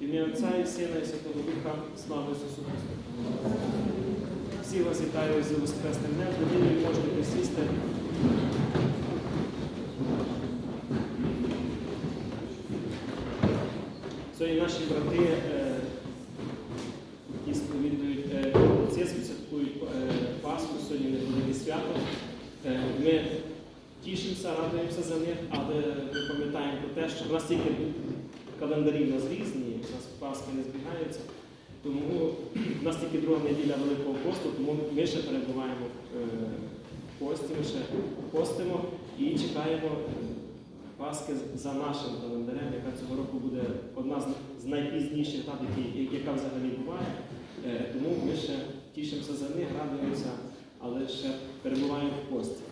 Ім'я Отця і Сина і Святого Духа, слава Ісусу Христу. Всі вас вітаю з Воскресним днем. Неділю можете присісти. Сьогодні наші брати, е, які сповідують е, святкують е, Пасху, сьогодні не буде свято. Ми тішимося, радуємося за них, але ми пам'ятаємо про те, що в нас тільки календарі в нас різні, у Пасхи не збігаються. Тому в нас тільки друга неділя Великого посту, тому ми ще перебуваємо е, в пості, ми ще постимо і чекаємо е, Пасхи за нашим календарем, яка цього року буде одна з- найпізніших дат, яка взагалі буває. Е, Тому ми ще тішимося за них, радуємося, але ще перебуваємо в пості.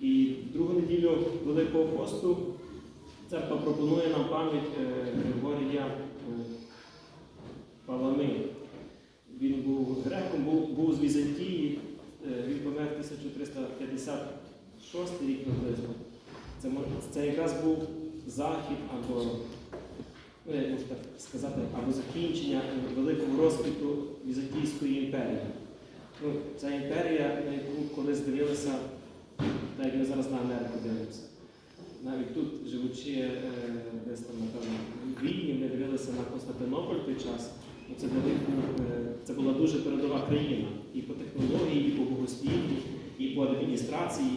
І другу неділю Великого посту церква пропонує нам пам'ять е, Григорія е, Палами. Він був греком, був, був з Візантії, е, він помер 1356 рік приблизно. Це, це якраз був захід або, ну, можна так сказати, або закінчення великого розквіту Візантійської імперії. Ну, ця імперія, на яку колись дивилися, так як ми зараз на Америку дивимося. Навіть тут, живучи е, десь там, напевно, в Відні, ми дивилися на Константинополь той час. Ну, Це, велику, е, це була дуже передова країна і по технології, і по богослів'ї, і по адміністрації.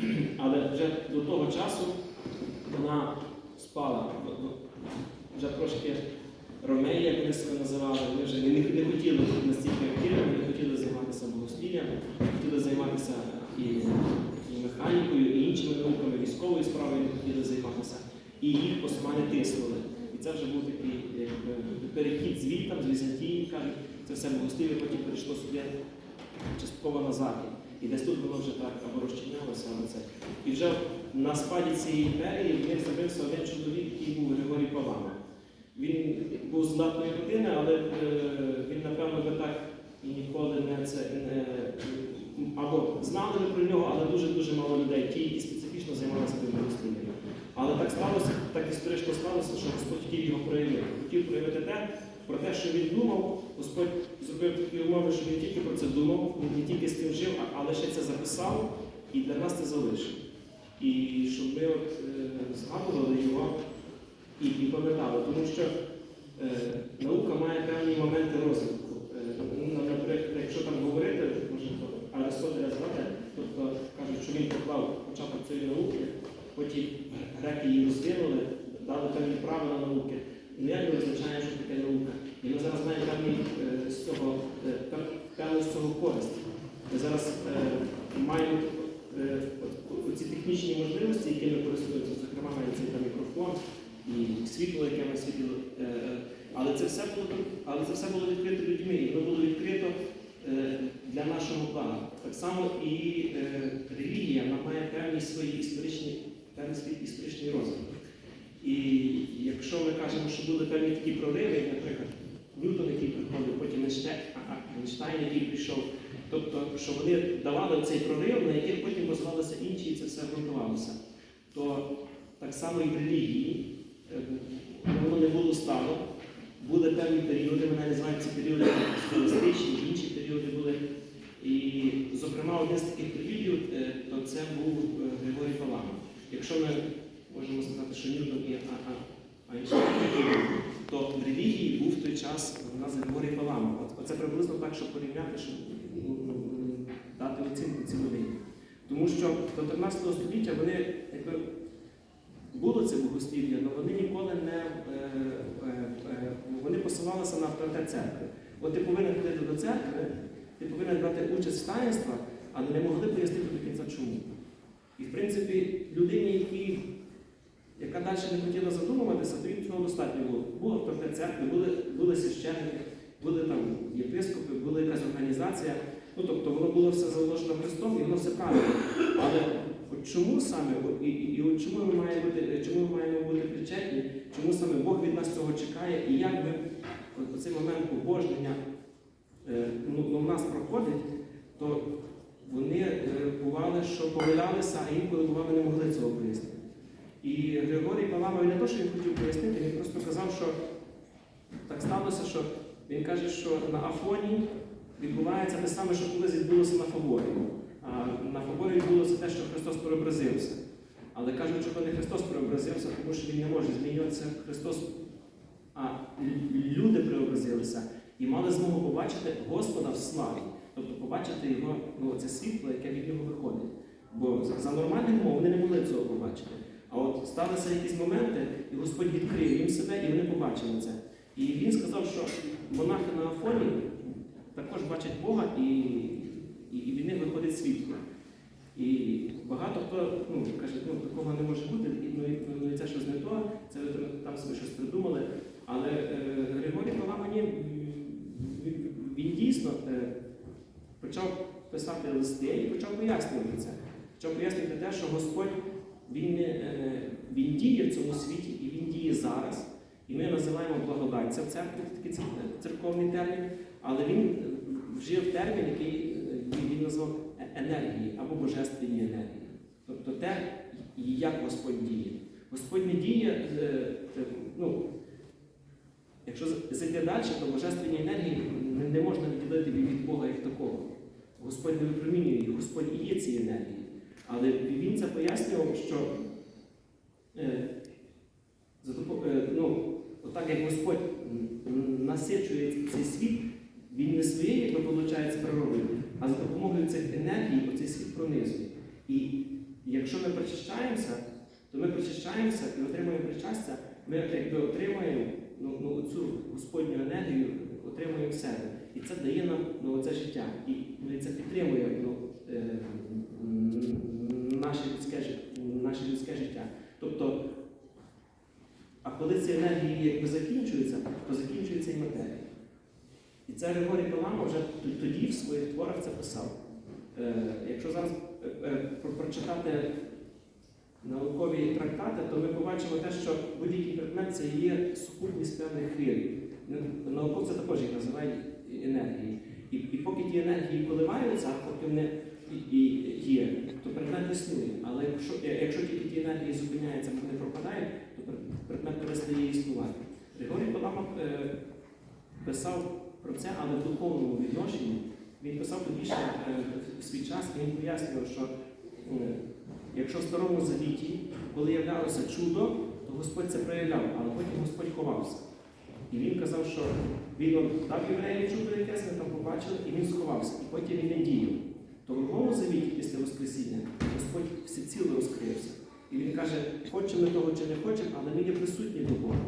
Але вже до того часу вона спала. Вже трошки ромеї, як вони себе називали, вони вже не, не хотіли бути настільки активними, не хотіли займатися богослів'ям, хотіли займатися і, і механікою, і іншими науками, військовою справою не хотіли займатися. І їх османи тиснули. Це вже був такий якби, перехід з Візантії, кажуть, це все богослів'я потім перейшло сюди частково на захід. І десь тут воно вже так або розчинялося, або це. І вже на спаді цієї імперії в них з'явився один чоловік, який був Григорій Палама. Він був з знатної родини, але е, він, напевно, би так і ніколи не це не або знали про нього, але дуже-дуже мало людей, ті, які специфічно займалися тим богослов'ям. Але так сталося, так історично сталося, що Господь хотів його проявити. Хотів проявити те, про те, що він думав, Господь зробив такі умови, що він тільки про це думав, він не тільки з тим жив, але ще це записав і для нас це залишив. І щоб ми от, е, згадували його і, і пам'ятали, тому що е, наука має певні моменти розвитку. Е, ну, наприклад, якщо там говорити, може Аристотеля звати, тобто кажуть, що він поклав початок цієї науки, потім греки її розвинули, дали певні правила науки. Ну як ми визначаємо, що таке наука? І ми зараз маємо певні е, з цього е, певну з цього користь. Ми зараз е, маємо е, оці технічні можливості, якими користуються, зокрема навіть цей там мікрофон і світло, яке ми світило. Е, е, але це все було але це все було відкрито людьми, і воно було відкрито е, для нашого блага. Так само і е, релігія має певні свої історичні, певний свій історичний розвиток. І якщо ми кажемо, що були певні такі прориви, наприклад, Ньютон, який приходив, потім Ейнштейн, який прийшов, тобто, що вони давали цей прорив, на яких потім розвивалися інші, і це все ґрунтувалося, то так само і в релігії е, воно не було стало. Були певні періоди, вони називають ці періоди схоластичні, інші періоди були. І, зокрема, один з таких періодів, е, то це був. Якщо ми можемо сказати, що Ньютон А- Айнштейн, то в релігії був в той час у нас Григорій Палама. Оце приблизно так, щоб порівняти, щоб дати оцінку цій людині. Тому що до 13 століття вони якби, було це богослів'я, але вони ніколи не е, е, е, вони посилалися на авторитет церкви. От ти повинен ходити до церкви, ти повинен брати участь в таїнствах, але не могли пояснити до кінця чому. І в принципі, людині, якій, яка далі не хотіла задумуватися, то їм цього достатньо було. Був авторитет церкви, були, були священники, були там єпископи, була якась організація. Ну тобто воно було все заложено Христом і воно все правильно. Але от чому саме, і, і, і от чому ми маємо бути, чому ми маємо бути причетні, чому саме Бог від нас цього чекає, і як ми от, цей момент побожнення е, ну, ну, в нас проходить, то вони е, бували, що помилялися, а інколи бували не могли цього пояснити. І Григорій Палама, не то, що він хотів пояснити, він просто казав, що так сталося, що він каже, що на Афоні відбувається те саме, що колись відбулося на Фаворі. А на Фаворі відбулося те, що Христос преобразився. Але кажуть, що не Христос преобразився, тому що Він не може змінюватися Христос, а люди преобразилися і мали змогу побачити Господа в славі, тобто побачити його, ну, це світло, яке від нього виходить. Бо за- нормальних умов вони не могли цього побачити. А от сталися якісь моменти, і Господь відкрив їм себе, і вони побачили це. І він сказав, що монахи на Афоні також бачать Бога, і, і, і від них виходить світло. І багато хто ну, каже, ну такого не може бути, і, ну, і, ну, і це щось не то, це ви там собі щось придумали. Але е, Григорій Паламані, він дійсно е, почав писати листи і почав пояснювати це. Почав пояснювати те, що Господь він, е, він діє в цьому світі і він діє зараз. І ми називаємо благодать. Це в церкві такий церковний термін, але він е, вжив термін, який е, він- назвав енергії або божественні енергії. Тобто те, як Господь діє. Господь не діє, ну, якщо зайти далі, то божественні енергії не, можна відділити від від Бога як такого. Господь не випромінює їх, Господь і є ці енергії. Але він це пояснював, що е, за е, ну, отак як Господь насичує цей світ, він не своєю, як виходить, природою, а за допомогою цих енергій оцей світ пронизує. І якщо ми причащаємося, то ми причащаємося і отримуємо причастя, ми якби отримуємо ну, ну, цю Господню енергію, отримуємо в себе. І це дає нам ну, це життя. І, це підтримує ну, е, наше, людське, наше людське життя. Тобто, а коли ці енергії якби закінчуються, то закінчується і матерія. І це Григорій Палама вже тоді в своїх творах це писав. Е, якщо зараз е, е, про- прочитати наукові трактати, то ми побачимо те, що будь-який предмет це є сукупність певних хвиль. Науковці також їх називають енергії. І, і поки ті енергії коливаються, поки вони і, і є, то предмет існує. Але якщо, е, якщо тільки ті енергії зупиняються, вони пропадають, то предмет перестає існувати. Григорій Палама е, писав про це, але в духовному відношенні. Він писав тоді ще е, в свій час, і він пояснював, що е, якщо в старому завіті, коли являлося чудо, то Господь це проявляв, але потім Господь ховався. І він казав, що він от дав євреям чудо якесь, ми там побачили, і він сховався, і потім він не діяв. То в новому завіті після Воскресіння Господь всеціло розкрився. І він каже, хочемо ми того чи не хочемо, але ми є присутні до Бога.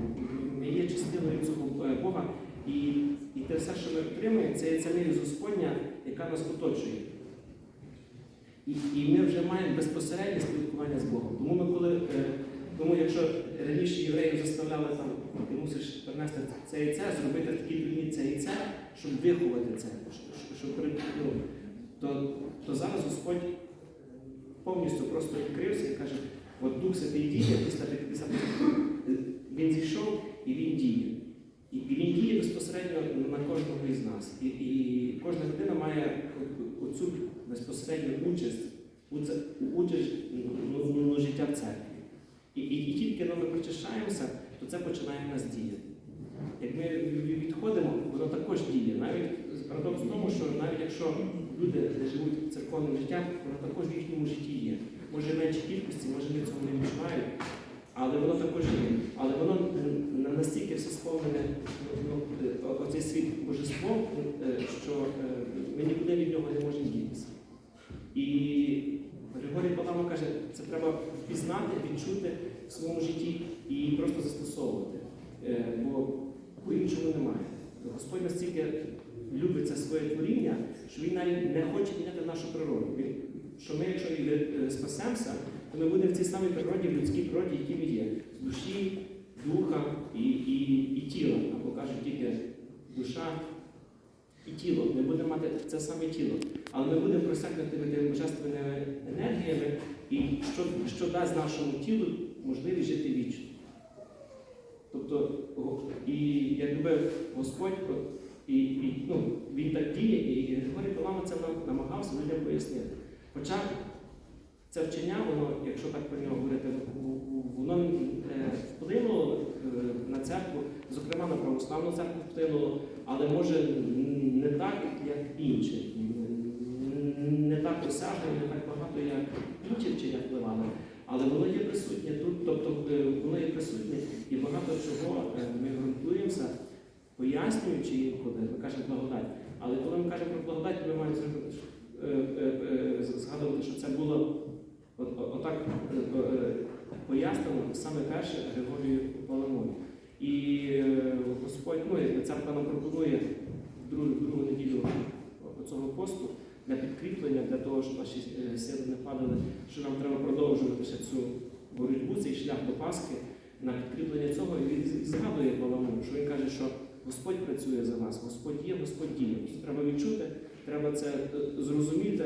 Ми є частиною цього е, Бога. І, і те все, що ми отримуємо, це є ця милість Господня, яка нас оточує. І, і ми вже маємо безпосереднє спілкування з Богом. Тому ми коли, е, тому якщо раніше євреїв заставляли там, ти мусиш принести це і це, зробити такі дні це і це, щоб виховати це, щоб, ну, то, то зараз Господь повністю просто відкрився і каже, от Дух Святий діє він зійшов і він діє. І, він діє безпосередньо на кожного із нас. І, і кожна людина має оцю безпосередню участь, участь ну, ну, ну, життя в церкві. І, і, і тільки ми причащаємося, то це починає в нас діяти. Як ми відходимо, воно також діє. Навіть парадокс в тому, що навіть якщо люди не живуть церковним життям, воно також в їхньому житті є. Може в меншій кількості, може вони цього не відчувають, але воно також є. Але воно настільки все сповнене, ну, е, оцей світ божеством, е, що е, ми нікуди від нього не можемо дітися. І Григорій Палама каже, це треба впізнати, відчути в своєму житті і просто застосовувати. Е, Бо по-іншому немає. Господь настільки любить це своє творіння, що він навіть не хоче міняти нашу природу. Що ми, якщо і е, спасемося, то ми будемо в цій самій природі, в людській природі, які ми є. Душі, духа і, і, і тіла. Або кажуть тільки душа і тіло. Ми будемо мати це саме тіло. Але ми будемо просякнути божественними енергіями, і що, що дасть нашому тілу можливість жити вічно. Тобто, і якби Господь і, і, ну, він так діє, і Григорій Палама це намагався людям пояснити. Хоча це вчення, воно, якщо так про нього говорити, воно е, вплинуло е, на церкву, зокрема на православну церкву вплинуло, але може не так, як інші, не так осяжно, не так багато, як інші вчення впливали. Але воно є присутнє тут, тобто е, воно є присутнє, і багато чого е, ми ґрунтуємося, пояснюючи інколи, ми кажемо благодать. Але коли ми кажемо про благодать, ми маємо е, згадувати, що це було от, от- отак пояснено саме перше Григорію Паламоню. І Господь, ну церква нам пропонує другу, другу неділю цього посту для підкріплення, для того, щоб наші е, сили не падали, що нам треба продовжувати цю боротьбу, цей шлях до Пасхи, на підкріплення цього. І він згадує Паламон, що він каже, що Господь працює за нас, Господь є, Господь діє. Треба відчути, треба це е, зрозуміти.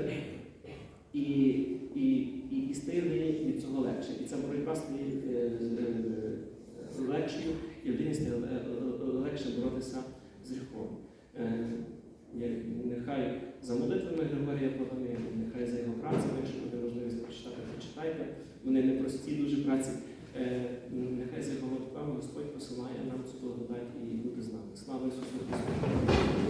І, і, і, і стає від цього легше. І ця боротьба стає е, легшою, і людині стає легше боротися з гріхом. Нехай за молитвами Григорія Паламія, нехай за його працями, якщо буде можливість прочитати, прочитайте. Вони непрості дуже праці. Е, Нехай за його молитвами Господь посилає нам цю благодать і буде з нами. Слава Ісусу Христу!